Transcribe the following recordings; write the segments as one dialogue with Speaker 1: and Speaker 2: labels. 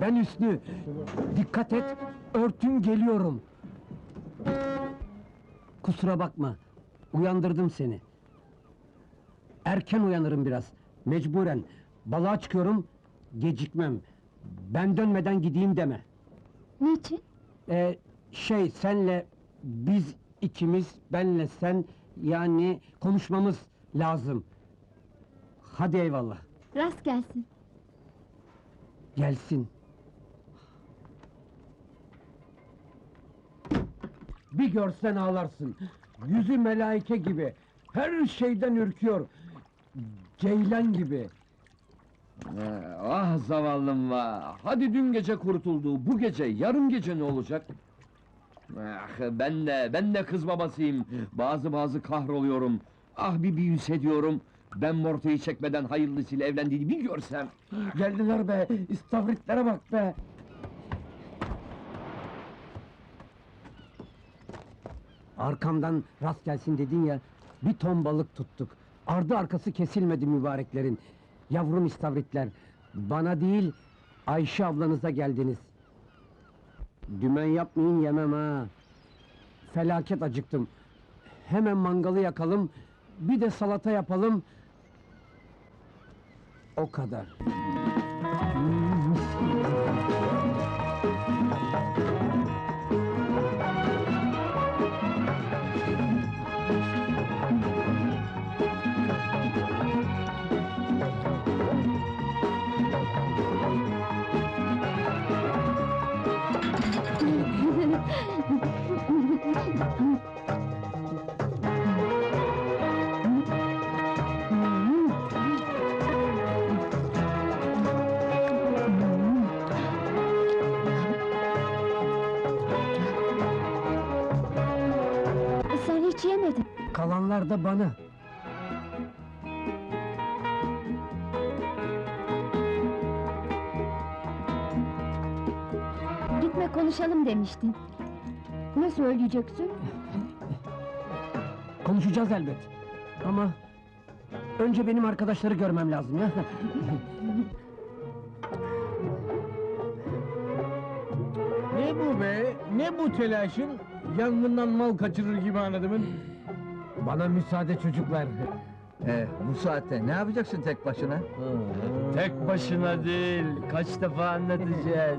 Speaker 1: Ben Hüsnü. Dikkat et, örtün geliyorum. Kusura bakma, uyandırdım seni. Erken uyanırım biraz, mecburen. Balığa çıkıyorum, gecikmem. Ben dönmeden gideyim deme.
Speaker 2: Niçin?
Speaker 1: Ee, şey, senle, biz ikimiz, benle sen, yani konuşmamız lazım. Hadi eyvallah,
Speaker 2: Rast gelsin.
Speaker 1: Gelsin. Bir görsen ağlarsın. Yüzü melaike gibi. Her şeyden ürküyor. Ceylan gibi.
Speaker 3: Ee, Ah zavallım va! Hadi dün gece kurtuldu, bu gece, yarın gece ne olacak? Ah, ben de, ben de kız babasıyım. Bazı bazı kahroluyorum. Ah bir büyüse ediyorum. Ben mortayı çekmeden hayırlısıyla evlendiğini bir görsem.
Speaker 1: Geldiler be, istavritlere bak be. Arkamdan rast gelsin dedin ya, bir ton balık tuttuk. Ardı arkası kesilmedi mübareklerin. Yavrum istavritler, bana değil, Ayşe ablanıza geldiniz. Dümen yapmayın yemem ha. Felaket acıktım. Hemen mangalı yakalım, bir de salata yapalım. O kadar. Kalanlar da bana.
Speaker 2: Gitme konuşalım demiştin. Ne söyleyeceksin?
Speaker 1: Konuşacağız elbet. Ama önce benim arkadaşları görmem lazım ya.
Speaker 4: Ne bu be? Ne bu telaşın? Yangından mal kaçırır gibi anladımın.
Speaker 1: Bana müsaade çocuklar.
Speaker 5: Ee, bu saatte ne yapacaksın tek başına?
Speaker 3: Tek başına değil, kaç defa anlatacağız.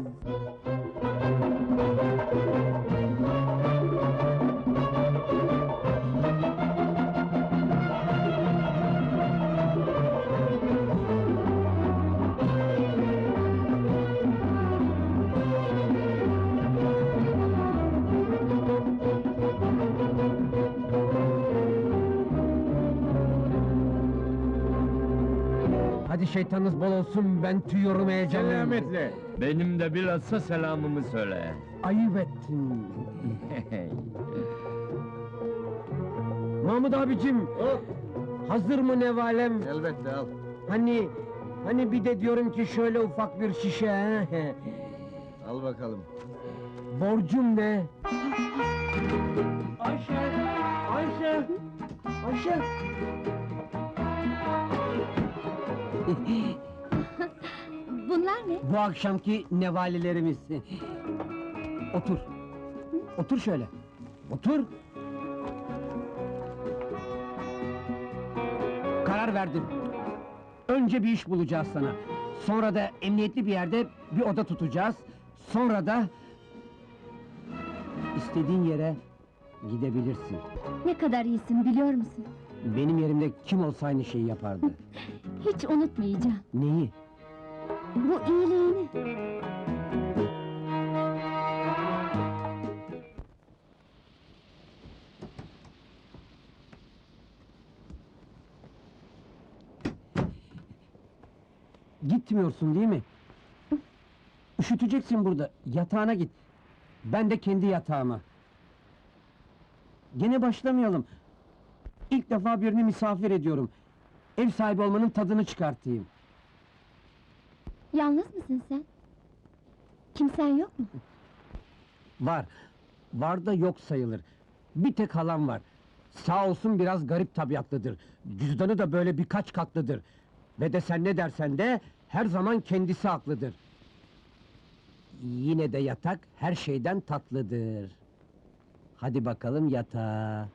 Speaker 1: Hadi şeytanınız bol olsun ben tüyyorum heyecanla.
Speaker 4: Selametle.
Speaker 3: Benim de bilhassa selamımı söyle.
Speaker 1: Ayıp ettin. Mahmut abicim, hazır mı nevalem?
Speaker 5: Elbette al.
Speaker 1: Hani, hani bir de diyorum ki şöyle ufak bir şişe he?
Speaker 5: Al bakalım.
Speaker 1: Borcum ne? Ayşe, Ayşe, Ayşe.
Speaker 2: Bunlar ne?
Speaker 1: Bu akşamki nevalelerimiz. Otur. Otur şöyle. Otur. Karar verdim. Önce bir iş bulacağız sana. Sonra da emniyetli bir yerde bir oda tutacağız. Sonra da... istediğin yere gidebilirsin.
Speaker 2: Ne kadar iyisin biliyor musun?
Speaker 1: Benim yerimde kim olsa aynı şeyi yapardı.
Speaker 2: Hiç unutmayacağım.
Speaker 1: Neyi?
Speaker 2: Bu iyiliğini.
Speaker 1: Gitmiyorsun değil mi? Üşüteceksin burada. Yatağına git. Ben de kendi yatağıma. Gene başlamayalım. İlk defa birini misafir ediyorum. Ev sahibi olmanın tadını çıkartayım.
Speaker 2: Yalnız mısın sen? Kimsen yok mu?
Speaker 1: Var. Var da yok sayılır. Bir tek halam var. Sağ olsun biraz garip tabiatlıdır. Cüzdanı da böyle birkaç katlıdır. Ve de sen ne dersen de her zaman kendisi haklıdır.
Speaker 4: Yine de yatak her şeyden tatlıdır. Hadi bakalım yatağa.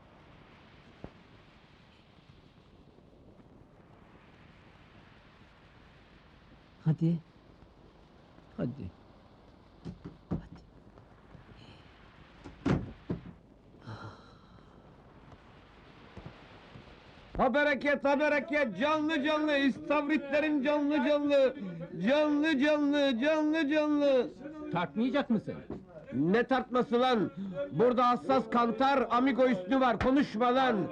Speaker 4: Hadi. Hadi. Hadi.
Speaker 1: Ha bereket, ha bereket, canlı canlı, istavritlerin canlı canlı, canlı canlı, canlı canlı.
Speaker 4: Tartmayacak mısın?
Speaker 1: Ne tartması lan? Burada hassas kantar, amigo üstü var, konuşma lan!